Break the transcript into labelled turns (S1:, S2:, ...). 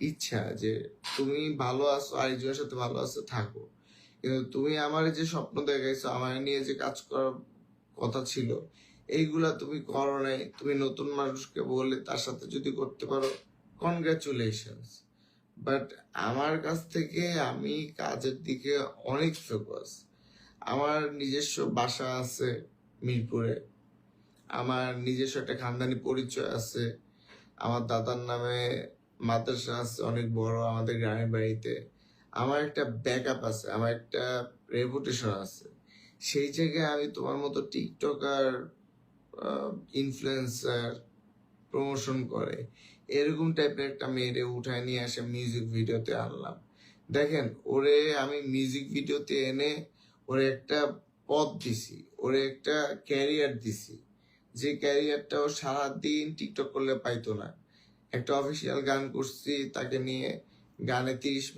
S1: ইচ্ছা যে তুমি ভালো আছো, আরেকজনের সাথে ভালো আছো, থাকো। কিন্তু তুমি আমার যে স্বপ্ন দেখাইছো, আমার নিয়ে যে কাজ করার কথা ছিল, এইগুলা তুমি করো নাই। তুমি নতুন মানুষকে বলে তার সাথে যদি করতে পারো কনগ্রাচুলেশনস বাট আমার কাছ থেকে আমি কাজের দিকে অনেক ফোকাস আমার নিজস্ব বাসা আছে মিরপুরে। আমার নিজস্ব একটা খানদানি পরিচয় আছে। আমার দাদার নামে মাদ্রাসা আছে, অনেক বড় আমাদের গ্রামের বাড়িতে। আমার একটা ব্যাকআপ আছে, আমার একটা রেপুটেশন আছে। সেই জায়গায় আমি তোমার মতো টিকটকার ইনফ্লুয়েন্সার প্রমোশন করে, এরকম টাইপের একটা মেয়েরে উঠায় নিয়ে আসে মিউজিক ভিডিওতে আনলাম। দেখেন, ওরে আমি মিউজিক ভিডিওতে এনে ওরে একটা পথ দিছি, ওরে একটা ক্যারিয়ার দিছি। যে ক্যারিয়ারটা ও সারাদিন টিকটক করলে পাইতো না। একটা অফিসিয়াল গান করছি, তাকে নিয়ে গানে তিরিশ